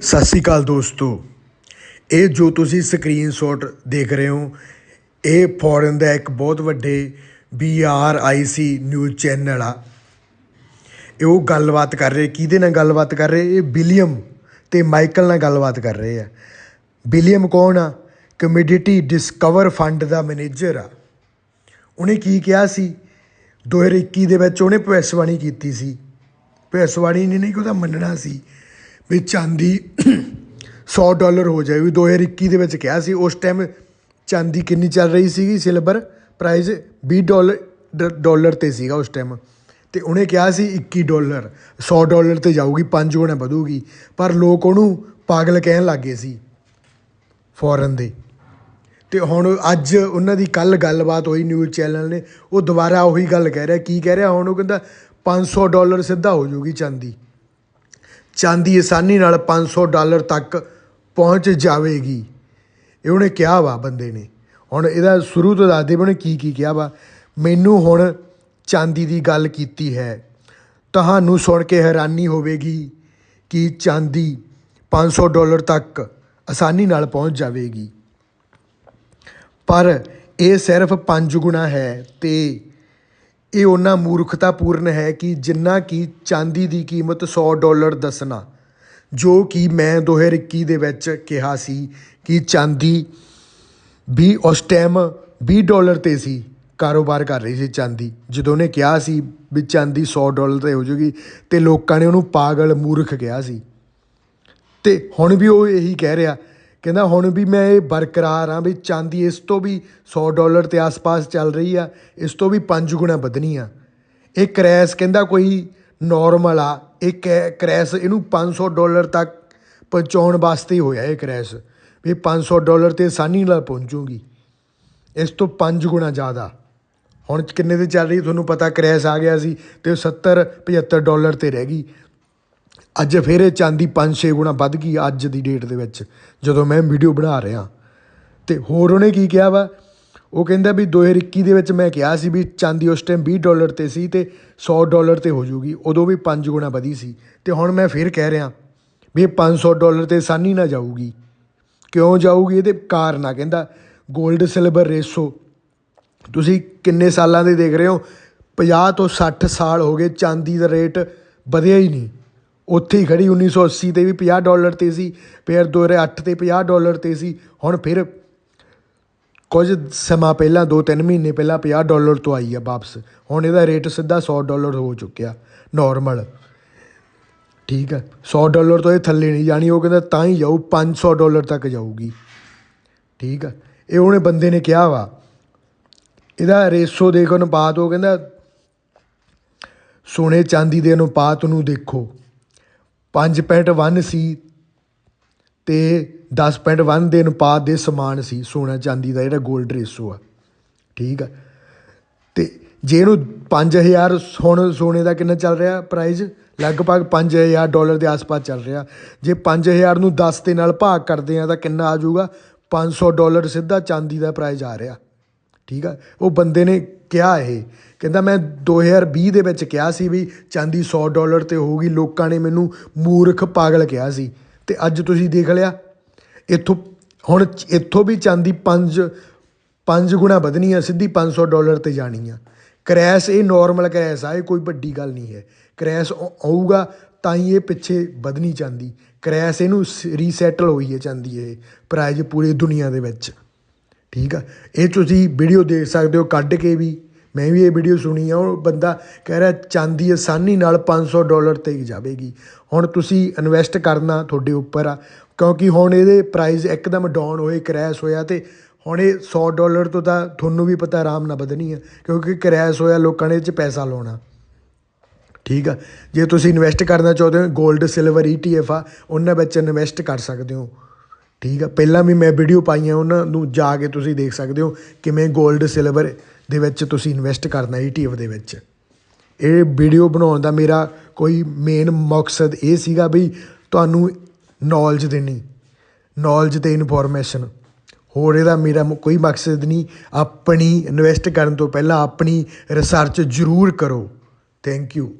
ਸਤਿ ਸ਼੍ਰੀ ਅਕਾਲ ਦੋਸਤੋ। ਇਹ ਜੋ ਤੁਸੀਂ ਸਕਰੀਨਸ਼ਾਟ ਦੇਖ ਰਹੇ ਹੋ, ਇਹ ਫੋਰਨ ਦਾ ਇੱਕ ਬਹੁਤ ਵੱਡੇ BRIC ਨਿਊਜ਼ ਚੈਨਲ ਆ। ਇਹ ਉਹ ਗੱਲਬਾਤ ਕਰ ਰਹੇ, ਕਿਹਦੇ ਨਾਲ ਗੱਲਬਾਤ ਕਰ ਰਹੇ? ਇਹ ਵਿਲੀਅਮ ਤੇ ਮਾਈਕਲ ਨਾਲ ਗੱਲਬਾਤ ਕਰ ਰਹੇ ਆ। ਵਿਲੀਅਮ ਕੌਣ ਆ? ਕਮੋਡਿਟੀ ਡਿਸਕਵਰ ਫੰਡ ਦਾ ਮੈਨੇਜਰ ਆ। ਉਹਨੇ ਕੀ ਕਿਹਾ ਸੀ? 2021 ਦੇ ਵਿੱਚ ਉਹਨੇ ਭਵਿੱਖਬਾਣੀ ਕੀਤੀ ਸੀ। ਭਵਿੱਖਬਾਣੀ ਨਹੀਂ ਨਹੀਂ ਕਿ ਉਹਦਾ ਮੰਨਣਾ ਸੀ। ਵੀ ਚਾਂਦੀ ਸੌ ਡਾਲਰ ਹੋ ਜਾਏਗੀ 2021 ਦੇ ਵਿੱਚ ਕਿਹਾ ਸੀ, ਉਸ ਟਾਈਮ ਚਾਂਦੀ ਕਿੰਨੀ ਚੱਲ ਰਹੀ ਸੀਗੀ? ਸਿਲਵਰ ਪ੍ਰਾਈਜ਼ 20 ਡਾਲਰ, ਡ- ਡਾਲਰ ਤੇ ਸੀਗਾ ਉਸ ਟਾਈਮ ਤੇ ਉਹਨੇ ਕਿਹਾ ਸੀ 21 ਡਾਲਰ 100 ਡਾਲਰ ਤੇ ਜਾਊਗੀ 5 ਗੁਣਾ ਵਧੂਗੀ। ਪਰ ਲੋਕ ਉਹਨੂੰ ਪਾਗਲ ਕਹਿਣ ਲੱਗੇ ਸੀ ਫੋਰਨ ਦੇ। ਤੇ ਹੁਣ ਅੱਜ ਉਹਨਾਂ ਦੀ ਕੱਲ ਗੱਲਬਾਤ ਹੋਈ ਨਿਊਜ਼ ਚੈਨਲ ਨੇ, ਉਹ ਦੁਬਾਰਾ ਉਹੀ ਗੱਲ ਕਹਿ ਰਿਹਾ, ਕੀ ਕਹਿ ਰਿਹਾ? ਹੁਣ ਉਹ ਕਹਿੰਦਾ 500 ਡਾਲਰ ਸਿੱਧਾ ਹੋ ਜਾਊਗੀ ਚਾਂਦੀ। ਚਾਂਦੀ ਆਸਾਨੀ ਨਾਲ ਪੰਜ ਸੌ ਡਾਲਰ ਤੱਕ ਪਹੁੰਚ ਜਾਵੇਗੀ। ਇਹ ਉਹਨੇ ਕਿਹਾ ਵਾ ਬੰਦੇ ਨੇ। ਹੁਣ ਇਹਦਾ ਸ਼ੁਰੂ ਤੋਂ ਦੱਸਦੇ ਵੀ ਉਹਨੇ ਕੀ ਕੀ ਕਿਹਾ ਵਾ। ਮੈਨੂੰ ਹੁਣ ਚਾਂਦੀ ਦੀ ਗੱਲ ਕੀਤੀ ਹੈ। ਤੁਹਾਨੂੰ ਸੁਣ ਕੇ ਹੈਰਾਨੀ ਹੋਵੇਗੀ ਕਿ ਚਾਂਦੀ 500 ਡਾਲਰ ਤੱਕ ਆਸਾਨੀ ਨਾਲ ਪਹੁੰਚ ਜਾਵੇਗੀ। ਪਰ ਇਹ ਸਿਰਫ 5 ਗੁਣਾ ਹੈ ਤੇ ਇਹ ਓਨਾ ਮੂਰਖਤਾਪੂਰਨ ਹੈ ਕਿ ਜਿੰਨਾ ਕਿ ਚਾਂਦੀ ਦੀ ਕੀਮਤ ਸੌ ਡਾਲਰ ਦੱਸਣਾ, ਜੋ ਕਿ ਮੈਂ 2021 ਦੇ ਵਿੱਚ ਕਿਹਾ ਸੀ ਕਿ ਚਾਂਦੀ ਵੀ ਉਸ ਟਾਈਮ 20 ਡਾਲਰ ਤੇ ਸੀ, ਕਾਰੋਬਾਰ ਕਰ ਰਹੀ ਸੀ ਚਾਂਦੀ। ਜਦੋਂ ਉਹਨੇ ਕਿਹਾ ਸੀ ਵੀ ਚਾਂਦੀ 100 ਡਾਲਰ ਤੇ ਹੋ ਜਾਊਗੀ ਤੇ ਲੋਕਾਂ ਨੇ ਉਹਨੂੰ ਪਾਗਲ ਮੂਰਖ ਕਿਹਾ ਸੀ। ਤੇ ਹੁਣ ਵੀ ਉਹ ਇਹੀ ਕਹਿ ਰਿਹਾ ਕਹਿੰਦਾ ਹੁਣ ਵੀ ਮੈਂ ਇਹ ਬਰਕਰਾਰ ਹਾਂ ਵੀ ਚਾਂਦੀ ਇਸ ਤੋਂ ਵੀ 100 ਡਾਲਰ ਤੇ ਆਸ-ਪਾਸ ਚੱਲ ਰਹੀ ਆ, ਇਸ ਤੋਂ ਵੀ 5 ਗੁਣਾ ਵਧਣੀ ਆ ਇਹ ਕ੍ਰੈਸ਼ ਕਹਿੰਦਾ ਕੋਈ ਨਾਰਮਲ ਆ, ਇਹ ਕੈ- ਕ੍ਰੈਸ਼ ਇਹਨੂੰ 500 ਡਾਲਰ ਤੱਕ ਪਹੁੰਚਾਉਣ ਵਾਸਤੇ ਹੋਇਆ ਇਹ ਕ੍ਰੈਸ਼, ਵੀ 500 ਡਾਲਰ ਤੇ ਆਸਾਨੀ ਨਾਲ ਪਹੁੰਚੂਗੀ। ਇਸ ਤੋਂ 5 ਗੁਣਾ ਜ਼ਿਆਦਾ। ਹੁਣ ਕਿੰਨੇ ਤੇ ਚੱਲ ਰਹੀ, ਤੁਹਾਨੂੰ ਪਤਾ ਕ੍ਰੈਸ਼ ਆ ਗਿਆ ਸੀ ਤੇ ਉਹ 70 75 ਡਾਲਰ ਤੇ ਰਹਿ ਗਈ। ਅੱਜ ਫਿਰ ਇਹ ਚਾਂਦੀ 5-6 ਗੁਣਾ ਵੱਧ ਗਈ ਅੱਜ ਦੀ ਡੇਟ ਦੇ ਵਿੱਚ, ਜਦੋਂ ਮੈਂ ਵੀਡੀਓ ਬਣਾ ਰਿਹਾ। ਤੇ ਹੋਰ ਉਹਨੇ ਕੀ ਕਿਹਾ ਵਾ? ਉਹ ਕਹਿੰਦਾ ਵੀ 2021 ਦੇ ਵਿੱਚ ਮੈਂ ਕਿਹਾ ਸੀ ਵੀ ਚਾਂਦੀ ਉਸ ਟਾਈਮ 20 ਡਾਲਰ ਤੇ ਸੀ ਤੇ 100 ਡਾਲਰ ਤੇ ਹੋ ਜਾਊਗੀ ਉਦੋਂ ਵੀ 5 ਗੁਣਾ ਵਧੀ ਸੀ। ਤੇ ਹੁਣ ਮੈਂ ਫਿਰ ਕਹਿ ਰਿਹਾ ਵੀ ਇਹ 500 ਡਾਲਰ ਤੇ ਸਾਨੀ ਨਾ ਜਾਊਗੀ। ਕਿਉਂ ਜਾਊਗੀ? ਇਹਦੇ ਕਾਰਨ ਆ, ਕਹਿੰਦਾ 골ਡ ਸਿਲਵਰ ਰੇਸ਼ੋ ਤੁਸੀਂ ਕਿੰਨੇ ਸਾਲਾਂ ਦੇ ਦੇਖ ਰਹੇ ਹੋ? 50 ਤੋਂ 60 ਸਾਲ ਹੋ ਗਏ, ਚਾਂਦੀ ਦਾ ਰੇਟ ਵਧਿਆ ਹੀ ਨਹੀਂ। ਉੱਥੇ ਹੀ ਖੜੀ 1980 ਤੇ ਵੀ 50 ਡਾਲਰ ਤੇ ਸੀ, ਫਿਰ 2008 ਤੇ 50 ਡਾਲਰ ਤੇ ਸੀ, ਹੁਣ ਫਿਰ ਕੁਝ ਸਮਾਂ ਪਹਿਲਾਂ 2-3 ਮਹੀਨੇ ਪਹਿਲਾਂ 50 ਡਾਲਰ ਤੋਂ ਆਈ ਆ ਵਾਪਸ। ਹੁਣ ਇਹਦਾ ਰੇਟ ਸਿੱਧਾ 100 ਡਾਲਰ ਹੋ ਚੁੱਕਿਆ ਨਾਰਮਲ ਠੀਕ ਹੈ 100 ਡਾਲਰ ਤੋਂ ਇਹ ਥੱਲੇ ਨਹੀਂ ਜਾਣੀ, ਉਹ ਕਹਿੰਦਾ ਤਾਂ ਹੀ ਜਾਊ 500 ਡਾਲਰ ਤੱਕ ਜਾਊਗੀ। ਠੀਕ ਹੈ ਇਹ ਉਹਨੇ ਬੰਦੇ ਨੇ ਕਿਹਾ ਵਾ। ਇਹਦਾ ਰੇਸ਼ੋ ਦੇਖੋ ਅਨੁਪਾਤ ਉਹ ਕਹਿੰਦਾ, ਸੋਨੇ ਚਾਂਦੀ ਦੇ ਅਨੁਪਾਤ ਨੂੰ ਦੇਖੋ। 5.1 ਸੀ ਅਤੇ ਦਸ ਪੁਆਇੰਟ 10.1 ਦੇ ਅਨੁਪਾਤ ਦੇ ਸਮਾਨ ਸੀ, ਸੋਨਾ ਚਾਂਦੀ ਦਾ ਜਿਹੜਾ ਗੋਲਡ ਰੇਸ਼ੋ ਆ। ਠੀਕ ਆ। ਅਤੇ ਜੇ ਇਹਨੂੰ ਪੰਜ ਹਜ਼ਾਰ ਹੁਣ ਸੋਨੇ ਦਾ ਕਿੰਨਾ ਚੱਲ ਰਿਹਾ ਪ੍ਰਾਈਜ਼ ਲਗਭਗ 5000 ਡਾਲਰ ਦੇ ਆਸ-ਪਾਸ ਚੱਲ ਰਿਹਾ। ਜੇ 5000 ਨੂੰ 10 ਦੇ ਨਾਲ ਭਾਗ ਕਰਦੇ ਆ ਤਾਂ ਕਿੰਨਾ ਆ ਜਾਊਗਾ? 500 ਡਾਲਰ ਸਿੱਧਾ ਚਾਂਦੀ ਦਾ ਪ੍ਰਾਈਜ਼ ਆ ਰਿਹਾ। ਠੀਕ ਆ? ਉਹ ਬੰਦੇ ਨੇ ਕਿਹਾ ਇਹ। ਕਹਿੰਦਾ, ਮੈਂ 2020 ਦੇ ਵਿੱਚ ਕਿਹਾ ਸੀ ਵੀ ਚਾਂਦੀ ਸੌ ਡਾਲਰ ਤੇ ਹੋਊਗੀ। ਲੋਕਾਂ ਨੇ ਮੈਨੂੰ ਮੂਰਖ ਪਾਗਲ ਕਿਹਾ ਸੀ। ਅਤੇ ਅੱਜ ਤੁਸੀਂ ਦੇਖ ਲਿਆ। ਇੱਥੋਂ, ਹੁਣ ਇੱਥੋਂ ਵੀ ਚਾਂਦੀ 5 5 ਗੁਣਾ ਵਧਣੀ ਆ, ਸਿੱਧੀ 500 ਡਾਲਰ ਤੇ ਜਾਣੀ ਆ। ਕ੍ਰੈਸ਼ ਇਹ ਨਾਰਮਲ ਕ੍ਰੈਸ਼ ਆ, ਇਹ ਕੋਈ ਵੱਡੀ ਗੱਲ ਨਹੀਂ ਹੈ। ਕ੍ਰੈਸ਼ ਆਊਗਾ ਤਾਂ ਹੀ ਇਹ ਪਿੱਛੇ ਵਧਣੀ ਚਾਂਦੀ। ਕ੍ਰੈਸ਼ ਇਹਨੂੰ ਰੀਸੈਟਲ ਹੋਈ ਹੈ ਚਾਂਦੀ ਇਹ। ਪ੍ਰਾਈਜ਼ ਪੂਰੀ ਦੁਨੀਆ ਦੇ ਵਿੱਚ। ਠੀਕ ਆ? ਇਹ ਤੁਸੀਂ ਵੀਡੀਓ ਦੇਖ ਸਕਦੇ ਹੋ, ਕੱਢ ਕੇ ਵੀ। ਮੈਂ ਵੀ ਇਹ ਵੀਡੀਓ ਸੁਣੀ ਆ, ਉਹ ਬੰਦਾ ਕਹਿ ਰਿਹਾ, ਚਾਂਦੀ ਆਸਾਨੀ ਨਾਲ 500 ਡਾਲਰ ਤੇ ਜਾਵੇਗੀ। ਹੁਣ ਤੁਸੀਂ ਇਨਵੈਸਟ ਕਰਨਾ ਤੁਹਾਡੇ ਉੱਪਰ ਆ, ਕਿਉਂਕਿ ਹੁਣ ਇਹਦੇ ਪ੍ਰਾਈਸ ਇੱਕਦਮ ਡਾਊਨ ਹੋਏ ਕ੍ਰੈਸ਼ ਹੋਇਆ ਤੇ ਹੁਣ ਇਹ 100 ਡਾਲਰ ਤੋਂ ਤਾਂ ਤੁਹਾਨੂੰ ਵੀ ਪਤਾ ਆਰਾਮ ਨਾਲ ਵਧਣੀ ਆ, ਕਿਉਂਕਿ ਕ੍ਰੈਸ਼ ਹੋਇਆ, ਲੋਕਾਂ ਨੇ ਇਹ 'ਚ ਪੈਸਾ ਲਾਉਣਾ। ਠੀਕ ਆ? ਜੇ ਤੁਸੀਂ ਇਨਵੈਸਟ ਕਰਨਾ ਚਾਹੁੰਦੇ ਹੋ 골ਡ ਸਿਲਵਰ ETF ਆ, ਉਹਨਾਂ ਵਿੱਚ ਇਨਵੈਸਟ ਕਰ ਸਕਦੇ ਹੋ। ਠੀਕ ਆ? ਪਹਿਲਾਂ ਵੀ ਮੈਂ ਵੀਡੀਓ ਪਾਈਆਂ, ਉਹਨਾਂ ਨੂੰ ਜਾ ਕੇ ਤੁਸੀਂ ਦੇਖ ਸਕਦੇ ਹੋ ਕਿਵੇਂ 골ਡ ਸਿਲਵਰ ਦੇ ਵਿੱਚ ਤੁਸੀਂ ਇਨਵੈਸਟ ਕਰਨਾ ETF ਦੇ ਵਿੱਚ। ਇਹ ਵੀਡੀਓ ਬਣਾਉਣ ਦਾ ਮੇਰਾ ਕੋਈ ਮੇਨ ਮਕਸਦ ਇਹ ਸੀਗਾ ਵੀ ਤੁਹਾਨੂੰ ਨੌਲੇਜ ਦੇਣੀ ਨੌਲੇਜ ਤੇ ਇਨਫੋਰਮੇਸ਼ਨ ਹੋਰ ਇਹਦਾ ਮੇਰਾ ਮ- ਕੋਈ ਮਕਸਦ ਨਹੀਂ, ਆਪਣੀ ਇਨਵੈਸਟ ਕਰਨ ਤੋਂ ਪਹਿਲਾਂ ਆਪਣੀ ਰਿਸਰਚ ਜ਼ਰੂਰ ਕਰੋ। Thank you